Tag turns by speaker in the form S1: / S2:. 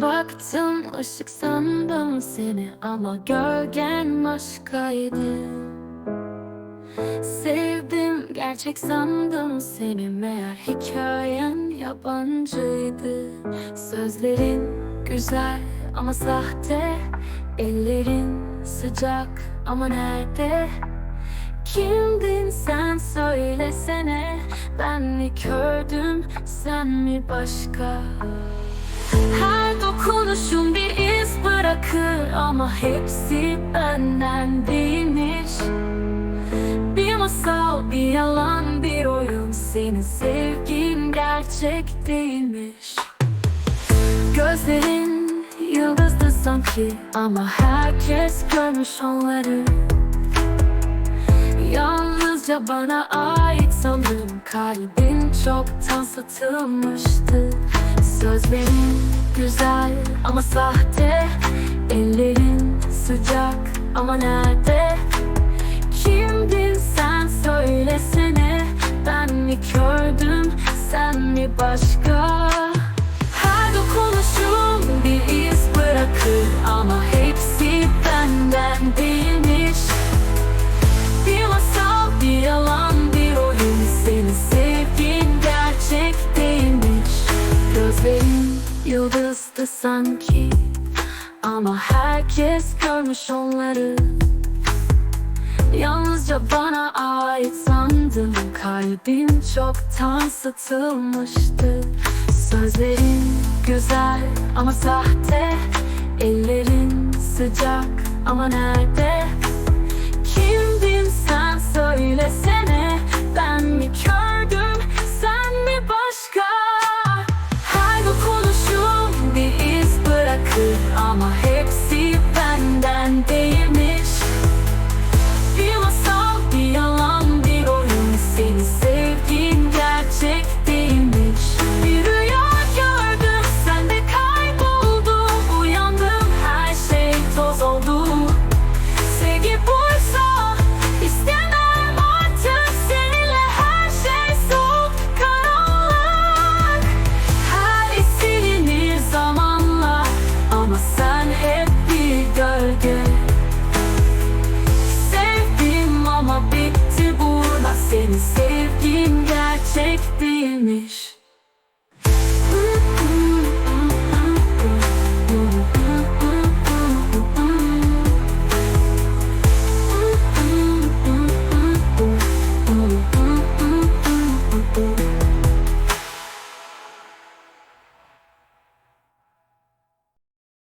S1: Baktım ışık sandım seni ama gölgen başkaydı Sevdim gerçek sandım seni meğer hikayen yabancıydı Sözlerin güzel ama sahte Ellerin sıcak ama nerede? Kimdin sen söylesene Ben mi kördüm sen mi başka? Her dokunuşun bir iz bırakır Ama hepsi benden değilmiş Bir masal, bir yalan, bir oyun Senin sevgin gerçek değilmiş. Gözlerin yıldızdı sanki Ama herkes görmüş onları. Yalnızca bana ait sandım Kalbin çoktan satılmıştı Sözlerin güzel ama sahte Ellerin sıcak ama nerede? Kimdin sen söylesene Ben mi kördüm sen mi başka? Yıldızdı sanki. Ama herkes görmüş onları. Yalnızca bana ait sandım. Kalbim çoktan satılmıştı. Sözlerin güzel ama sahte. Ellerin sıcak ama nerede? Kimdin sen söylesene başka Her yüksekti